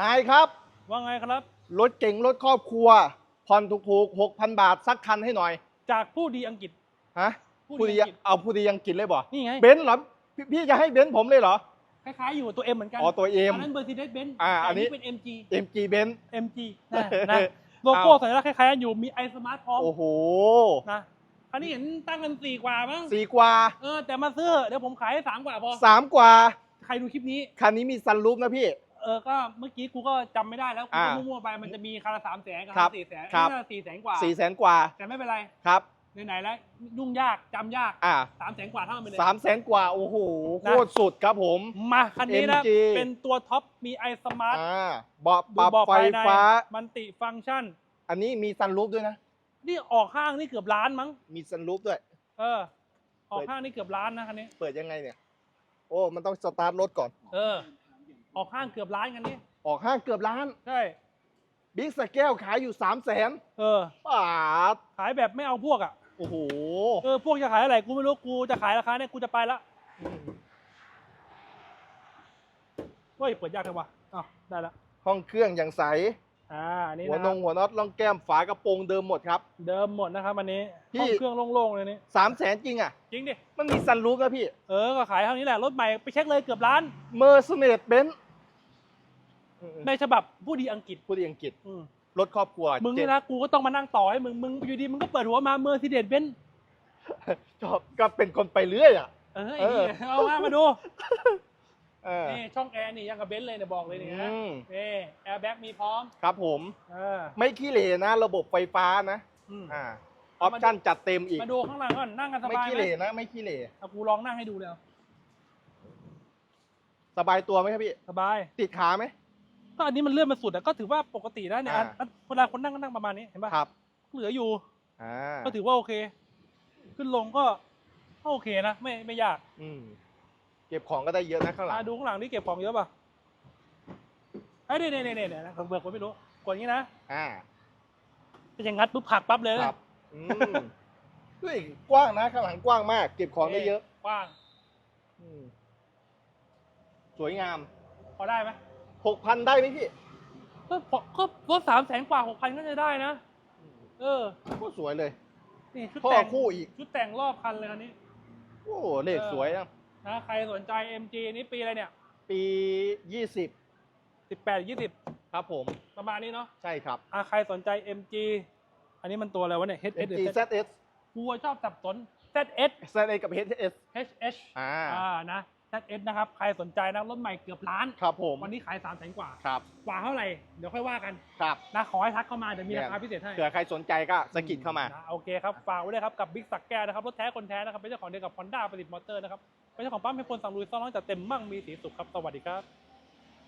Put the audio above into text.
นายครับ ว่าไงครับ รถเก่งรถครอบครัวผ่อนถูกๆหกพันบาทสักคันให้หน่อย จากผู้ดีอังกฤษ ฮะผู้ผู้ดีดีอังกฤษ เอาผู้ดียังกินเลยบ่นี่ไง เบนซ์เหรอพี่พี่จะให้เบนซ์ผมเลยเหรอ คล้ายๆอยู่ตัว M เหมือนกันอ๋อตัวเอ็มอันนั้น Mercedes Benz อ่าอันนี้ เป็น MG MG เบนซ์ MG นะนะโลโก้เอาสัญลักษณ์คล้ายๆกันอยู่มี i Smart พร้อมโอ้โหนะอันนี้เห็นตั้งกันสี่กว่ามั้งสี่กว่าเออแต่มาซื้อเถอะเดี๋ยวผมขายให้สามกว่าพอสามกว่า ใครดูคลิปนี้ คันนี้มีซันรูฟนะพี่ เออก็เมื่อกี้กูก็จำไม่ได้แล้วกูอ่าก็มั่วๆไปมันจะมีคันละสามแสนกับครัคันบละสี่แสนครับสี่แสนกว่าสี่แสนกว่าแต่ไม่เป็นไรครับไหนๆแล้วยุ่งยากจำยากอ่าสามแสนกว่าเท่านั้นไปเลย สามแสนกว่าโอ้โหนะ โคตรสุดครับผม มาคันนี้นะ MG เป็นตัวท็อปมี i Smart อ่าเบาะดูปรับเบาะไฟภายในฟ้า มันติฟังก์ชัน อันนี้มีซันรูฟด้วยนะ นี่ออกห้างนี่เกือบล้านมั้ง มีซันรูฟด้วย เออ ออกห้างนี่เกือบล้านนะคันนี้ เปิดยังไงเนี่ย โอ้ มันต้องสตาร์ทรถก่อน เออ ออกห้างเกือบล้านคันนี้ ออกห้างเกือบล้าน ใช่ บิ๊กสแก้วขายอยู่สามแสนเออปาดขายแบบไม่เอาพวกอะ โอ้โห เออ พวกจะขายอะไรกูไม่รู้ กูจะขายราคาเนี่ยกูจะไปละเฮ้ย เปิดยากเลยวะอ้าวได้ละ ห้องเครื่องอย่างใส อ่า อันนี้หัวนะนครังบหัวน็อตล่องแก้มฝากระโปรงเดิมหมดครับ เดิมหมดนะครับอันนี้พี่ ห้องเครื่องโล่งๆเลยนี่สามแสนจริงอะ จริงดิ มันมีซันรูฟนะพี่ เออ ก็ขายเท่านี้แหละ รถใหม่ไปเช็คเลยเกือบล้าน เมอร์เซเดสเบนซ์ ในฉบับผู้ดีอังกฤษพูดอังกฤษอืมรถครอบครัวมึงเจ็นี่ดนะกูก็ต้องมานั่งต่อให้มึงมึงอยู่ดีมึงก็เปิดหัวมาเมอร์ซิเดสเบนชอบก็เป็นคนไปเรื่อยอะ เออเออเอามามาดูเออนี่ช่องแอร์นี่ยังกับเบนซ์เลยเนี่ยบอกเลยนี่นะอืมนี่แอร์แบ็กมีพร้อมครับผมเออไม่ขี้เหร่นะ ระบบไฟฟ้านะอืม อ่าอเอาอปมาชั่นจัดเต็มอีก มาดูข้างหลังก่อนนั่งกันสไม่บายขี้ไหเหมร่นะ ไม่ขี้เหร่เอากูลองนั่งให้ดูเลยเอาสบายตัวไหมครับพี่ สบาย ติดขาไหม ก็อันนี้มันเลื่อนมาสุดอะก็ถือว่าปกตินะเนี่ยอ่า อันเวลาคนนั่งก็นั่งประมาณนี้เห็นป่ะครับเหลืออยู่ อ่าก็ถือว่าโอเค ขึ้นลงก็ก็โอเคนะไม่ไม่ยากอืมเก็บของก็ได้เยอะนะข้างหลังอ่าดูข้างหลังนี่เก็บของเยอะป่ะไอ้ยเนี่ยเนี่ยเนี่ยเนี่ยนะผมเบิกคนไม่รู้กดอย่างนี้นะอ่าจะยังงัดปุ๊บผลักปั๊บเลยคนะรับอืมเฮ้ยกว้างนะข้างหลังกว้างมาก เก็บของได้เยอะกว้างอืมสวยงามพอได้ไหม หกพันได้ไหมพี่ก็พอก็รถสามแสนกว่าหกพันก็จะได้นะ เออ ก็สวยเลยนี่ชุดพ่อแต่งคู่อีก ชุดแต่งรอบคันเลยคันนี้โอ้เลขสวยนะนะใครสนใจ MG นี้ปีอะไรเนี่ยปียี่สิบสิบแปดยี่สิบครับผม ประมาณนี้เนาะใช่ครับ อะใครสนใจ MG อันนี้มันตัวอะไรวะเนี่ย HS หรือ MG Z ZS กูชอบสับสน ZS ZS กับ HS HH อ่าอ่านะ ZS นะครับ ใครสนใจนะรถใหม่เกือบล้าน ครับผม วันนี้ขาย3ามแสนกว่า ครับ กว่าเท่าไหร่ เดี๋ยวค่อยว่ากัน ครับนะขอให้ทักเข้ามา เดี๋ยวมีราคาพิเศษให้ เผื่อใครสนใจก็สะกิดเข้ามานะโอเคครับ ฝากไว้ด้วยครับ กับบิ๊กสักแก้วนะครับ รถแท้คนแท้นะครับ เป็นเจ้าของเดียวกับ Honda ประดิษฐ์มอเตอร์นะครับ เป็นเจ้าของปั๊มให้คนสั่งลุยซ่อนน้องจัดเต็มมั่งมีสีสุขครับ สวัสดีครับ